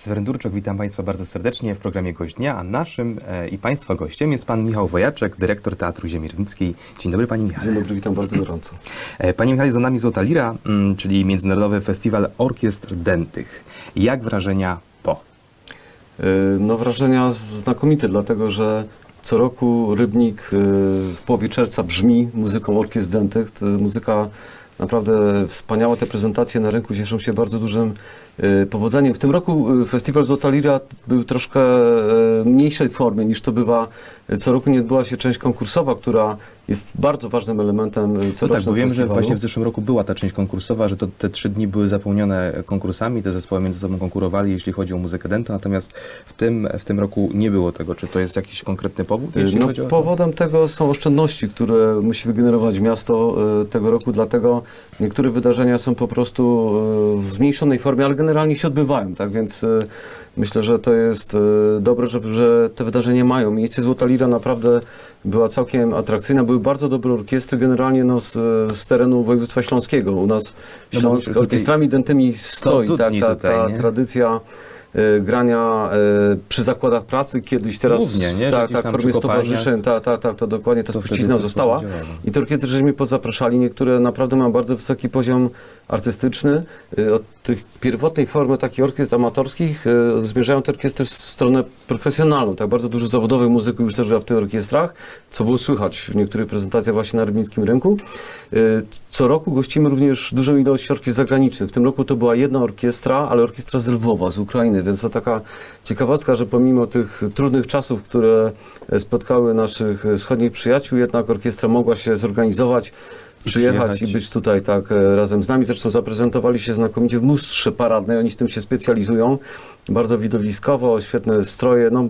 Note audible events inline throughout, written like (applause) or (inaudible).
Seweryn Durczok, witam Państwa bardzo serdecznie w programie Gość Dnia, a naszym e, i Państwa gościem jest Pan Michał Wojaczek, dyrektor Teatru Ziemiernickiej. Dzień dobry Panie Michale. Dzień dobry, witam bardzo gorąco. E, Panie Michale, za nami Złota Lira, mm, czyli Międzynarodowy Festiwal Orkiestr Dętych. Jak wrażenia po? Yy, No wrażenia znakomite, dlatego że co roku Rybnik yy, w połowie czerwca brzmi muzyką orkiestr dętych. To muzyka naprawdę wspaniała, te prezentacje na rynku cieszą się bardzo dużym yy, powodzeniem. W tym roku yy, festiwal Złota Lira był troszkę yy, mniejszej formy niż to bywa co roku. Nie odbyła się część konkursowa, która jest bardzo ważnym elementem yy, No tak, corocznego bo wiem, że właśnie w zeszłym roku była ta część konkursowa, że to te trzy dni były zapełnione konkursami, te zespoły między sobą konkurowali, jeśli chodzi o muzykę dętą, natomiast w tym, w tym roku nie było tego. Czy to jest jakiś konkretny powód, jeśli No, powodem tego są oszczędności, które musi wygenerować miasto e, tego roku, dlatego niektóre wydarzenia są po prostu e, w zmniejszonej formie, ale generalnie się odbywają, tak? Więc e, myślę, że to jest e, dobre, że, że te wydarzenia mają miejsce. Złota Lira naprawdę była całkiem atrakcyjna, były bardzo dobre orkiestry generalnie no, z, z terenu województwa śląskiego. U nas No Śląsk tutaj- orkiestrami dętymi stoi, tak, ta, ta nie? tradycja grania e, przy zakładach pracy kiedyś, teraz Głównie, nie? Że tak, tak, w formie stowarzyszeń, tak, tak, tak, to dokładnie ta To spuścizna w została. I te orkiestry żeśmy pozapraszali, niektóre naprawdę mają bardzo wysoki poziom artystyczny. Y, Od tych pierwotnej formy takich orkiestr amatorskich zmierzają te orkiestry w stronę profesjonalną. Tak, bardzo dużo zawodowych muzyków już też gra w tych orkiestrach, co było słychać w niektórych prezentacjach właśnie na rybnickim rynku. Co roku gościmy również dużą ilość orkiestr zagranicznych. W tym roku to była jedna orkiestra, ale orkiestra z Lwowa, z Ukrainy, więc to taka ciekawostka, że pomimo tych trudnych czasów, które spotkały naszych wschodnich przyjaciół, jednak orkiestra mogła się zorganizować, przyjechać i być tutaj tak e, razem z nami. Zresztą zaprezentowali się znakomicie w mustrze paradnej, oni w tym się specjalizują. Bardzo widowiskowo, świetne stroje. No,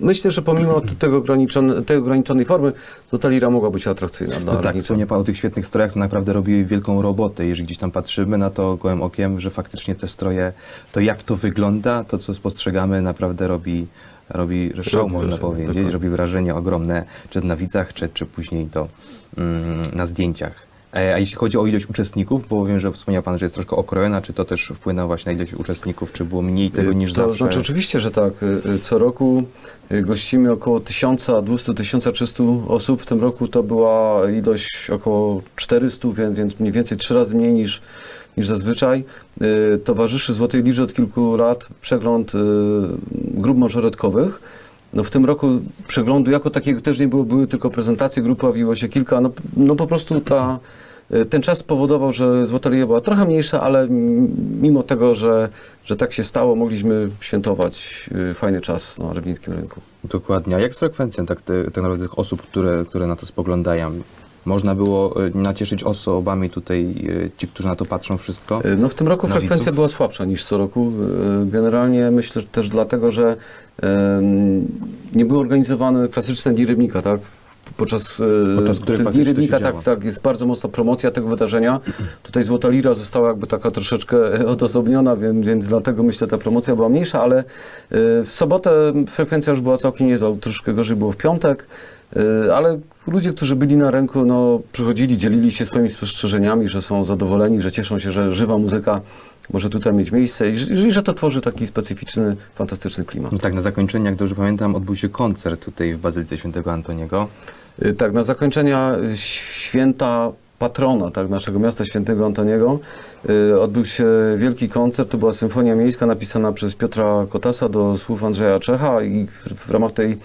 myślę, że pomimo tego, ograniczone, tej ograniczonej formy, to Lira mogła być atrakcyjna dla No tak, wspomniał Pan o tych świetnych strojach, to naprawdę robi wielką robotę. Jeżeli gdzieś tam patrzymy na to gołym okiem, że faktycznie te stroje, to jak to wygląda, to co spostrzegamy, naprawdę robi, robi Robi można wrażenie, powiedzieć. dokładnie. Robi wrażenie ogromne, czy na widzach, czy, czy później to mm, na zdjęciach. E, A jeśli chodzi o ilość uczestników, bo wiem, że wspomniał Pan, że jest troszkę okrojona, czy to też wpłynęło właśnie na ilość uczestników, czy było mniej tego niż to zawsze? znaczy oczywiście, że tak. Y, Co roku gościmy około 1200-1300 osób. W tym roku to była ilość około 400, wie- więc mniej więcej trzy razy mniej niż, niż zazwyczaj. Towarzyszy Złotej Lirze od kilku lat przegląd grup mażoretkowych. No w tym roku przeglądu jako takiego też nie było, były tylko prezentacje, grup pojawiło się kilka. No, no po prostu ta, y, ten czas spowodował, że Złota Liria była trochę mniejsza, ale mimo tego, że, że tak się stało, mogliśmy świętować y, fajny czas na rybnickim rynku. Dokładnie. A jak z frekwencją tak, te, tak naprawdę tych osób, które, które na to spoglądają? Można było e, nacieszyć osobami tutaj, e, ci, którzy na to patrzą wszystko? Y, No w tym roku Na frekwencja była słabsza niż co roku. Generalnie myślę że też dlatego, że nie były organizowane klasyczne dni rybnika, tak? Podczas, y, Podczas których dni rybnika tak, tak, jest bardzo mocna promocja tego wydarzenia. Tutaj Złota Lira została jakby taka troszeczkę (laughs) odosobniona, więc, więc dlatego myślę ta promocja była mniejsza, ale y, w sobotę frekwencja już była całkiem niezła, troszkę gorzej było w piątek. Y, Ale ludzie, którzy byli na rynku, no, przychodzili, dzielili się swoimi spostrzeżeniami, że są zadowoleni, że cieszą się, że żywa muzyka może tutaj mieć miejsce i, że- i że to tworzy taki specyficzny, fantastyczny klimat. No tak, na zakończenie, jak dobrze pamiętam, odbył się koncert tutaj w Bazylice Świętego Antoniego. Y, Tak, na zakończenia święta patrona tak, naszego miasta, świętego Antoniego, y, odbył się wielki koncert. To była symfonia miejska napisana przez Piotra Kotasa do słów Andrzeja Czecha i w, w ramach tej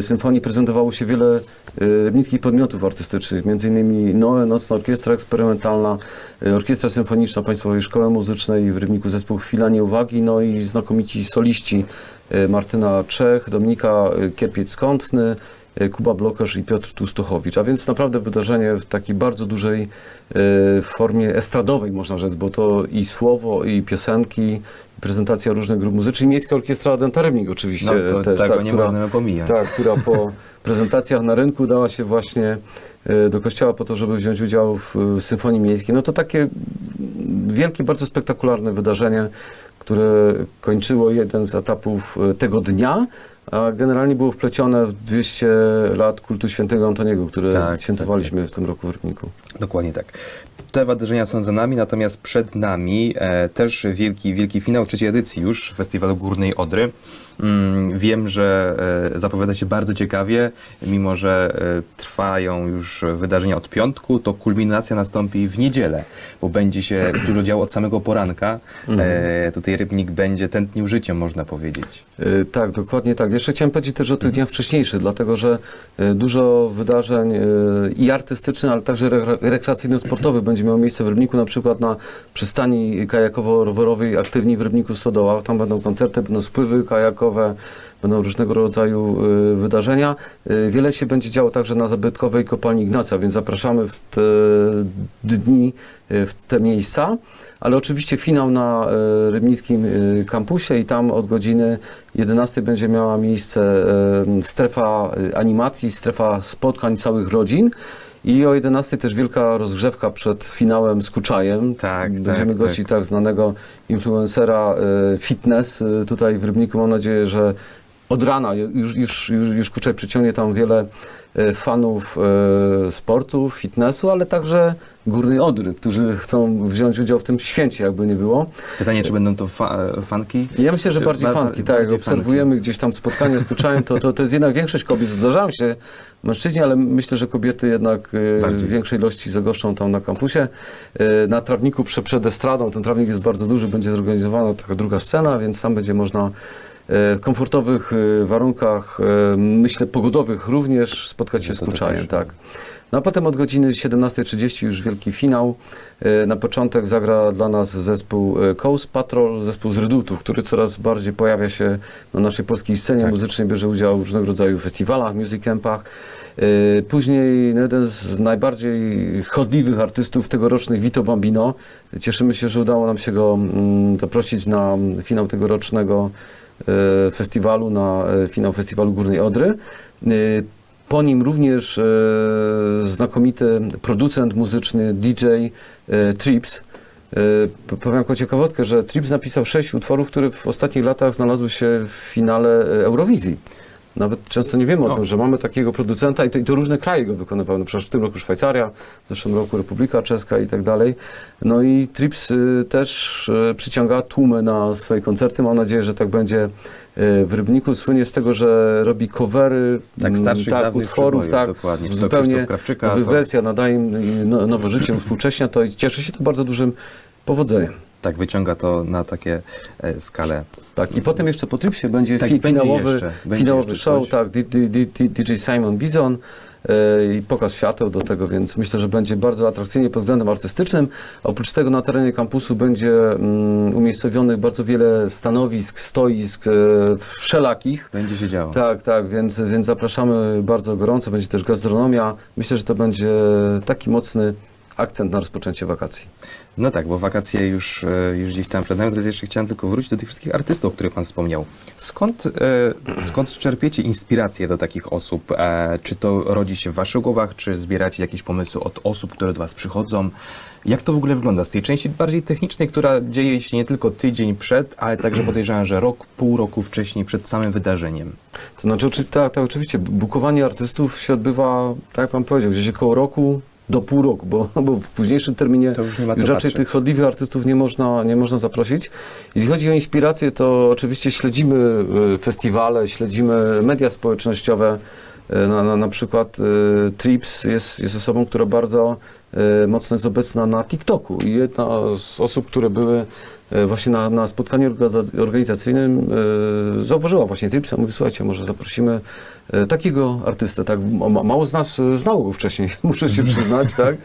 symfonii prezentowało się wiele y, rybnickich podmiotów artystycznych, innymi Noe, Nocna Orkiestra Eksperymentalna, y, Orkiestra Symfoniczna Państwowej Szkoły Muzycznej, w Rybniku zespół Chwila Nieuwagi, no i znakomici soliści Martyna Czech, Dominika y, Kiepiec-Kątny, y, Kuba Blokerz i Piotr Tustochowicz. A więc naprawdę wydarzenie w takiej bardzo dużej formie estradowej, można rzec, bo to i słowo, i piosenki, prezentacja różnych grup muzycznych. Miejska Orkiestra Denta Rybnik oczywiście No to też, tego tak, nie która, możemy pomijać. tak, która po (laughs) prezentacjach na rynku dała się właśnie y, do kościoła po to, żeby wziąć udział w, w Symfonii Miejskiej. No to takie wielkie, bardzo spektakularne wydarzenie, które kończyło jeden z etapów y, tego dnia, a generalnie było wplecione w 200 lat kultu świętego Antoniego, które Tak, świętowaliśmy w tym roku w Rybniku. Dokładnie tak. Te wydarzenia są za nami, natomiast przed nami e, też wielki, wielki finał trzeciej edycji już Festiwalu Górnej Odry. Mm, wiem, że e, zapowiada się bardzo ciekawie, mimo że e, trwają już wydarzenia od piątku, to kulminacja nastąpi w niedzielę, bo będzie się (clears throat) dużo działo od samego poranka. E, tutaj Rybnik będzie tętnił życiem, można powiedzieć. Y, Tak, dokładnie tak. Jeszcze chciałem powiedzieć też o tych dniach wcześniejszych, dlatego że y, dużo wydarzeń y, i artystycznych, ale także re- rekreacyjno-sportowych będzie miało miejsce w Rybniku, na przykład na przystani kajakowo-rowerowej Aktywni w Rybniku Stodoła. Tam będą koncerty, będą spływy kajakowe, będą różnego rodzaju y, wydarzenia. Wiele się będzie działo także na zabytkowej kopalni Ignaca, więc zapraszamy w te dni w te miejsca. Ale oczywiście finał na y, rybnickim y, kampusie i tam od godziny 11 będzie miała miejsce y, strefa animacji, strefa spotkań całych rodzin. I o 11 też wielka rozgrzewka przed finałem z Kuczajem. Tak, Będziemy tak, gościć tak znanego influencera fitness tutaj w Rybniku. Mam nadzieję, że od rana już, już, już, już Kuczaj przyciągnie tam wiele y, fanów y, sportu, fitnessu, ale także Górnej Odry, którzy chcą wziąć udział w tym święcie, jakby nie było. Pytanie, czy będą to fa- fanki? Ja myślę, że bardziej ba- fanki, tak. bardziej Obserwujemy gdzieś tam spotkania z Kuczajem, to, to, to jest jednak większość kobiet. Zdarzają się mężczyźni, ale myślę, że kobiety jednak e, Bardziej. w większej ilości zagoszczą tam na kampusie. E, Na trawniku prze, przed estradą, ten trawnik jest bardzo duży, będzie zorganizowana taka druga scena, więc tam będzie można e, komfortowych e, warunkach, e, myślę pogodowych również, spotkać się No z Kuczajem, tak. No a potem od godziny 17.30 już wielki finał. E, Na początek zagra dla nas zespół e, Coast Patrol, zespół z Redutów, który coraz bardziej pojawia się na naszej polskiej scenie Tak. muzycznej, bierze udział w różnego rodzaju festiwalach, music campach. E, Później no, jeden z najbardziej chodliwych artystów tegorocznych, Vito Bambino. Cieszymy się, że udało nam się go mm, zaprosić na finał tegorocznego e, festiwalu, na e, finał festiwalu Górnej Odry. E, Po nim również e, znakomity producent muzyczny DJ e, Trips. E, Powiem jako ciekawostkę, że Trips napisał sześć utworów, które w ostatnich latach znalazły się w finale e, Eurowizji. Nawet często nie wiemy o, O. tym, że mamy takiego producenta i to, i to różne kraje go wykonywały. No przecież w tym roku Szwajcaria, w zeszłym roku Republika Czeska i tak dalej. No i Trips y, też y, przyciąga tłumy na swoje koncerty. Mam nadzieję, że tak będzie y, w Rybniku. Słynie z tego, że robi covery Tak, mm, starszych, tak, utworów, tak, dokładnie. zupełnie nowych to- wersjach, nadaje im no, nowe życie, współcześnia to i cieszy się to bardzo dużym powodzeniem. Tak, wyciąga to na takie e, skale. Tak, i potem jeszcze po Tripsie będzie, Tak, fi, będzie finałowy, jeszcze, będzie finałowy jeszcze show, tak, DJ Simon Bizon e, i pokaz świateł do tego, więc myślę, że będzie bardzo atrakcyjnie pod względem artystycznym. Oprócz tego na terenie kampusu będzie mm, umiejscowionych bardzo wiele stanowisk, stoisk e, wszelakich. Będzie się działo. Tak, tak, więc, więc zapraszamy bardzo gorąco, będzie też gastronomia. Myślę, że to będzie taki mocny akcent na rozpoczęcie wakacji. No tak, bo wakacje już, e, już gdzieś tam przed nami. Teraz jeszcze chciałem tylko wrócić do tych wszystkich artystów, o których Pan wspomniał. Skąd, e, skąd czerpiecie inspirację do takich osób? E, czy to rodzi się w Waszych głowach, czy zbieracie jakieś pomysły od osób, które do Was przychodzą? Jak to w ogóle wygląda z tej części bardziej technicznej, która dzieje się nie tylko tydzień przed, ale także podejrzewam, że rok, pół roku wcześniej, przed samym wydarzeniem? To znaczy, tak, tak, oczywiście, bukowanie artystów się odbywa, tak jak Pan powiedział, gdzieś około roku do pół roku, bo, (laughs) bo w późniejszym terminie raczej patrzeć. tych chodliwych artystów nie można, nie można zaprosić. Jeśli chodzi o inspirację, to oczywiście śledzimy y, festiwale, śledzimy media społecznościowe. Y, Na, na, na przykład y, Trips jest, jest osobą, która bardzo y, mocno jest obecna na TikToku. I jedna z osób, które były właśnie na, na spotkaniu organiza- organizacyjnym zauważyła właśnie Tripsa, mówi słuchajcie, może zaprosimy takiego artystę, tak, ma- mało z nas znało go wcześniej, (laughs) muszę się przyznać, tak,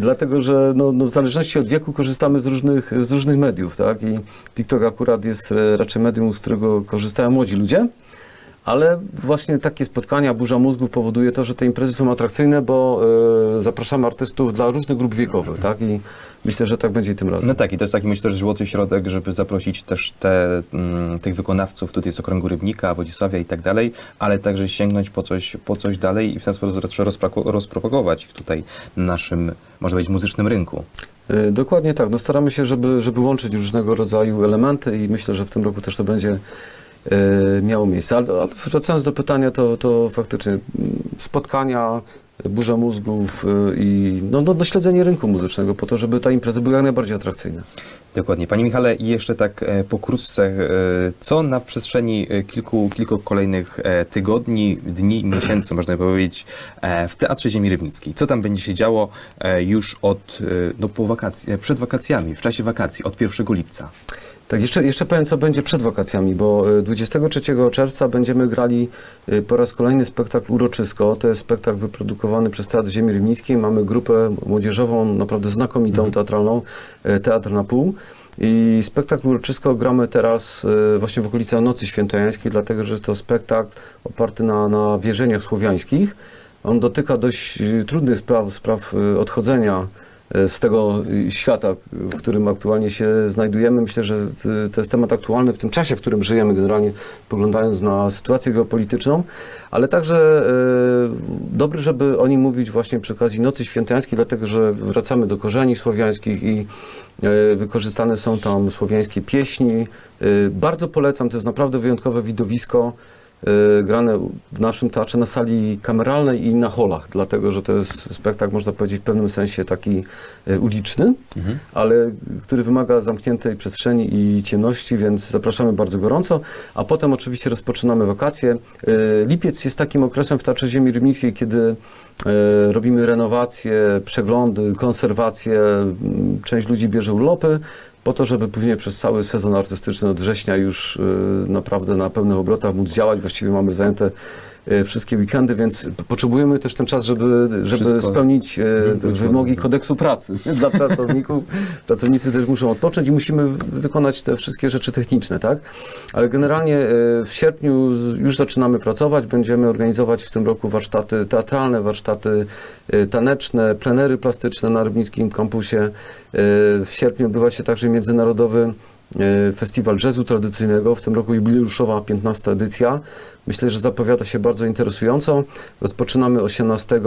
dlatego, że no, no, w zależności od wieku korzystamy z różnych, z różnych mediów, tak, i TikTok akurat jest e, raczej medium, z którego korzystają młodzi ludzie, ale właśnie takie spotkania, burza mózgów powoduje to, że te imprezy są atrakcyjne, bo y, zapraszamy artystów dla różnych grup wiekowych, tak, i myślę, że tak będzie i tym razem. No tak, i to jest taki myślę, że złoty środek, żeby zaprosić też te, mm, tych wykonawców tutaj z okręgu Rybnika, Wodzisławia i tak dalej, ale także sięgnąć po coś, po coś dalej i w ten sposób rozpropagować ich tutaj na naszym, może być, muzycznym rynku. Y, Dokładnie tak. No staramy się, żeby, żeby łączyć różnego rodzaju elementy i myślę, że w tym roku też to będzie e, miało miejsce. Ale, wracając do pytania, to, to faktycznie mm, spotkania, burza mózgów e, i no, no, no, śledzenie rynku muzycznego po to, żeby ta impreza była jak najbardziej atrakcyjna. Dokładnie. Panie Michale, i jeszcze tak e, pokrótce, e, co na przestrzeni e, kilku, kilku kolejnych tygodni, dni, miesięcy, można powiedzieć, w Teatrze Ziemi Rybnickiej? Co tam będzie się działo już od, no po wakacji, przed wakacjami, w czasie wakacji, od 1 lipca? Tak, jeszcze, jeszcze powiem, co będzie przed wakacjami, bo y, 23 czerwca będziemy grali y, po raz kolejny spektakl Uroczysko. To jest spektakl wyprodukowany przez Teatr Ziemi Rybnickiej. Mamy grupę młodzieżową, naprawdę znakomitą, teatralną, y, Teatr na pół. I spektakl Uroczysko gramy teraz właśnie w okolicach Nocy Świętojańskiej, dlatego że jest to spektakl oparty na, na wierzeniach słowiańskich. On dotyka dość trudnych spraw, spraw odchodzenia e, z tego świata, w którym aktualnie się znajdujemy. Myślę, że to jest temat aktualny w tym czasie, w którym żyjemy, generalnie poglądając na sytuację geopolityczną, ale także e, dobry, żeby o nim mówić właśnie przy okazji Nocy Świętańskiej, dlatego że wracamy do korzeni słowiańskich i e, wykorzystane są tam słowiańskie pieśni. E, Bardzo polecam, to jest naprawdę wyjątkowe widowisko e, grane w naszym teatrze na sali kameralnej i na holach, dlatego że to jest spektakl, można powiedzieć, w pewnym sensie taki e, uliczny, ale który wymaga zamkniętej przestrzeni i ciemności, więc zapraszamy bardzo gorąco. A potem oczywiście rozpoczynamy wakacje. E, Lipiec jest takim okresem w Teatrze Ziemi Rybnickiej, kiedy robimy renowacje, przeglądy, konserwacje. M, Część ludzi bierze urlopy po to, żeby później przez cały sezon artystyczny od września już e, naprawdę na pełnych obrotach móc działać. Właściwie mamy zajęte wszystkie weekendy, więc potrzebujemy też ten czas, żeby, żeby Wszystko spełnić e, wróciło. wymogi kodeksu pracy (laughs) dla pracowników. Pracownicy też muszą odpocząć i musimy wykonać te wszystkie rzeczy techniczne, tak? Ale generalnie e, w sierpniu już zaczynamy pracować. Będziemy organizować w tym roku warsztaty teatralne, warsztaty e, taneczne, plenery plastyczne na Rybnickim Kampusie. E, W sierpniu odbywa się także międzynarodowy e, Festiwal Jazzu Tradycyjnego, w tym roku jubileuszowa 15 edycja. Myślę, że zapowiada się bardzo interesująco. Rozpoczynamy 18 e,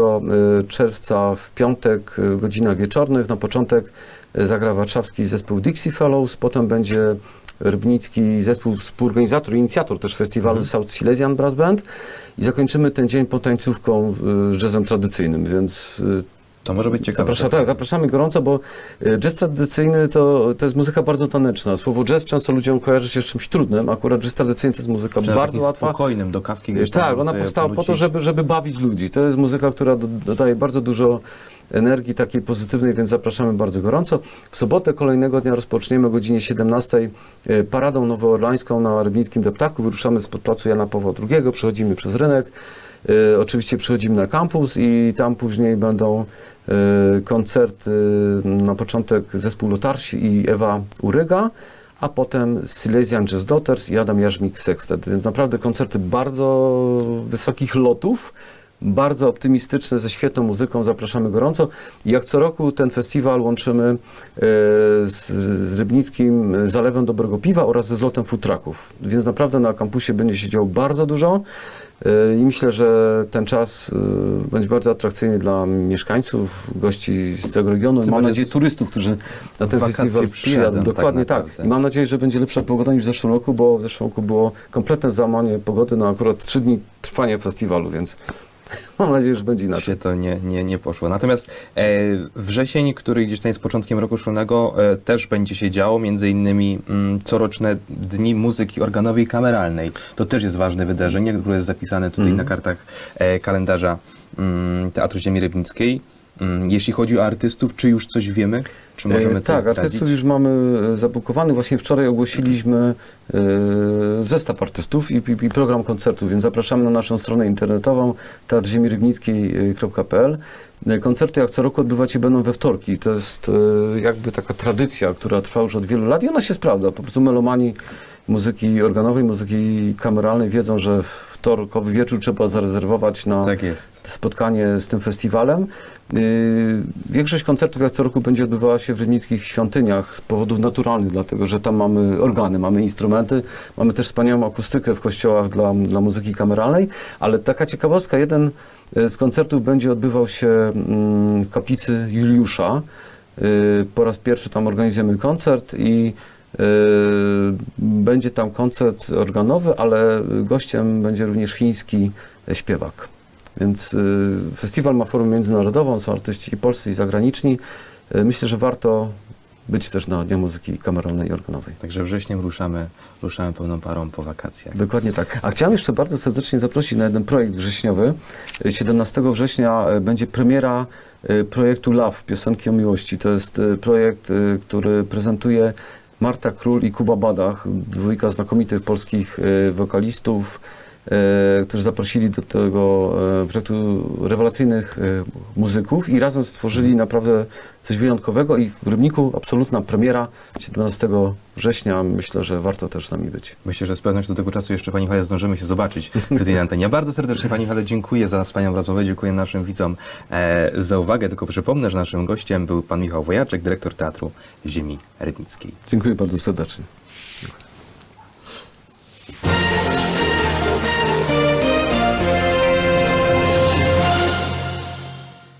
czerwca w piątek e, w godzinach wieczornych. Na początek e, zagra warszawski zespół Dixie Fellows, potem będzie rybnicki zespół, współorganizator, inicjator też festiwalu South Silesian Brass Band i zakończymy ten dzień potańcówką e, z jazzem tradycyjnym, więc e, To może być ciekawe. Zapraszam, tak, zapraszamy gorąco, bo y, jazz tradycyjny to, to jest muzyka bardzo taneczna. Słowo jazz często ludziom kojarzy się z czymś trudnym, akurat jazz tradycyjny to jest muzyka Czy na bardzo łatwa. spokojnym, do kawki gdzieś Tak, ona powstała po to, żeby, żeby bawić ludzi. To jest muzyka, która do- dodaje bardzo dużo energii takiej pozytywnej, więc zapraszamy bardzo gorąco. W sobotę kolejnego dnia rozpoczniemy o godzinie 17 y, paradą nowoorlańską na Rybnickim Deptaku. Wyruszamy spod placu Jana Pawła II, przechodzimy przez rynek. Y, Oczywiście przychodzimy na kampus i tam później będą y, koncerty. Na początek zespół Lotarsi i Ewa Uryga, a potem Silesian Jazz Daughters i Adam Jarzmik Sextet. Więc naprawdę koncerty bardzo wysokich lotów, bardzo optymistyczne, ze świetną muzyką. Zapraszamy gorąco. Jak co roku ten festiwal łączymy e, z, z Rybnickim Zalewem Dobrego Piwa oraz ze zlotem futraków. Więc naprawdę na kampusie będzie się działo bardzo dużo. E, I myślę, że ten czas e, będzie bardzo atrakcyjny dla mieszkańców, gości z tego regionu. Mam nadzieję turystów, którzy na ten festiwal przyjadą, tak Dokładnie tak. I mam nadzieję, że będzie lepsza pogoda niż w zeszłym roku, bo w zeszłym roku było kompletne załamanie pogody na akurat trzy dni trwania festiwalu, więc (laughs) mam nadzieję, że będzie inaczej. się to nie, nie, nie poszło. Natomiast e, wrzesień, który gdzieś tam jest początkiem roku szkolnego, e, też będzie się działo, między innymi mm, coroczne Dni Muzyki Organowej i Kameralnej. To też jest ważne wydarzenie, które jest zapisane tutaj na kartach e, kalendarza mm, Teatru Ziemi Rybnickiej. Mm, jeśli chodzi o artystów, czy już coś wiemy? Czy możemy E, tak, artystów już mamy e, zabukowanych. Właśnie wczoraj ogłosiliśmy e, zestaw artystów i, i, i program koncertów, więc zapraszamy na naszą stronę internetową teatrziemirybnickiej.pl. E, Koncerty jak co roku odbywać się będą we wtorki. To jest e, jakby taka tradycja, która trwa już od wielu lat i ona się sprawdza. Po prostu melomani muzyki organowej, muzyki kameralnej wiedzą, że wtorkowy wieczór trzeba zarezerwować na Tak spotkanie z tym festiwalem. Yy, Większość koncertów jak co roku będzie odbywała się w rybnickich świątyniach z powodów naturalnych, dlatego że tam mamy organy, mamy instrumenty, mamy też wspaniałą akustykę w kościołach dla, dla muzyki kameralnej, ale taka ciekawostka, jeden e, z koncertów będzie odbywał się mm, w kaplicy Juliusza. Yy, Po raz pierwszy tam organizujemy koncert i Będzie tam koncert organowy, ale gościem będzie również chiński śpiewak. Więc y, festiwal ma formę międzynarodową, są artyści i polscy, i zagraniczni. Y, Myślę, że warto być też na Dniu Muzyki Kameralnej i Organowej. Także wrześniem ruszamy, ruszamy pełną parą po wakacjach. Dokładnie tak. A chciałem jeszcze bardzo serdecznie zaprosić na jeden projekt wrześniowy. 17 września będzie premiera projektu Love, piosenki o miłości. To jest projekt, który prezentuje Marta Król i Kuba Badach, dwójka znakomitych polskich e, wokalistów, którzy zaprosili do tego e, projektu rewelacyjnych e, muzyków i razem stworzyli naprawdę coś wyjątkowego i w Rybniku absolutna premiera 17 września. Myślę, że warto też z nami być. Myślę, że z pewnością do tego czasu jeszcze Pani Hale zdążymy się zobaczyć wtedy na antenie. Ja bardzo serdecznie Pani Hale dziękuję za wspaniałą rozmowę, dziękuję naszym widzom e, za uwagę. Tylko przypomnę, że naszym gościem był Pan Michał Wojaczek, dyrektor Teatru Ziemi Rybnickiej. Dziękuję bardzo serdecznie.